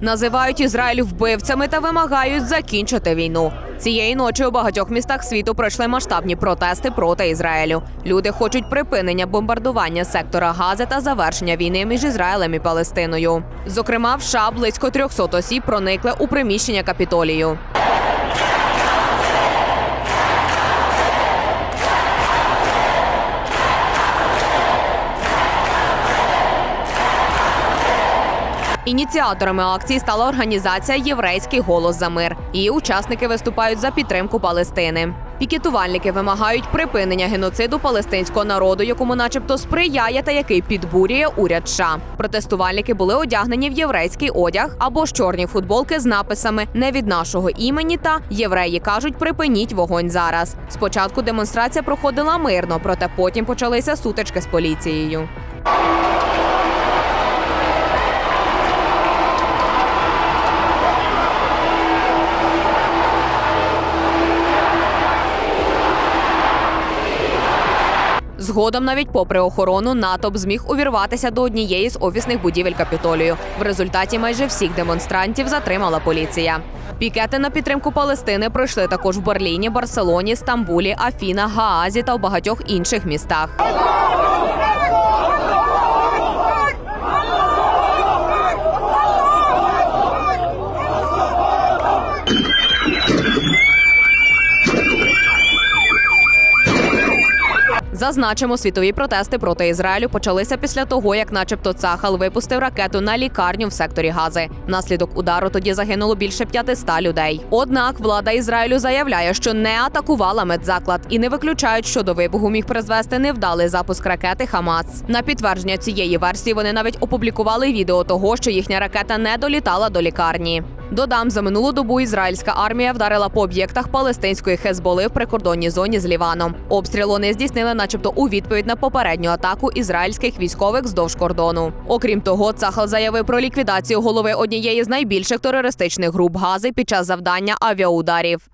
Називають Ізраїль вбивцями та вимагають закінчити війну. Цієї ночі у багатьох містах світу пройшли масштабні протести проти Ізраїлю. Люди хочуть припинення бомбардування сектора Гази та завершення війни між Ізраїлем і Палестиною. Зокрема, в США близько 300 осіб проникли у приміщення капітолію. Ініціаторами акції стала організація Єврейський голос за мир. Її учасники виступають за підтримку Палестини. Пікетувальники вимагають припинення геноциду палестинського народу, якому, начебто, сприяє та який підбурює уряд США. Протестувальники були одягнені в єврейський одяг або ж чорні футболки з написами не від нашого імені та євреї кажуть, припиніть вогонь зараз. Спочатку демонстрація проходила мирно, проте потім почалися сутички з поліцією. Згодом, навіть попри охорону, натовп зміг увірватися до однієї з офісних будівель Капітолію. В результаті майже всіх демонстрантів затримала поліція. Пікети на підтримку Палестини пройшли також в Берліні, Барселоні, Стамбулі, Афінах, Гаазі та в багатьох інших містах. Зазначимо, світові протести проти Ізраїлю почалися після того, як, начебто, Цахал випустив ракету на лікарню в секторі Гази. Внаслідок удару тоді загинуло більше 500 людей. Однак влада Ізраїлю заявляє, що не атакувала медзаклад і не виключають, що до вибуху міг призвести невдалий запуск ракети Хамас. На підтвердження цієї версії вони навіть опублікували відео того, що їхня ракета не долітала до лікарні. Додам, за минулу добу ізраїльська армія вдарила по об'єктах палестинської Хезболи в прикордонній зоні з Ліваном. Обстріл вони здійснили, начебто, у відповідь на попередню атаку ізраїльських військових здовж кордону. Окрім того, Цахал заявив про ліквідацію голови однієї з найбільших терористичних груп Гази під час завдання авіаударів.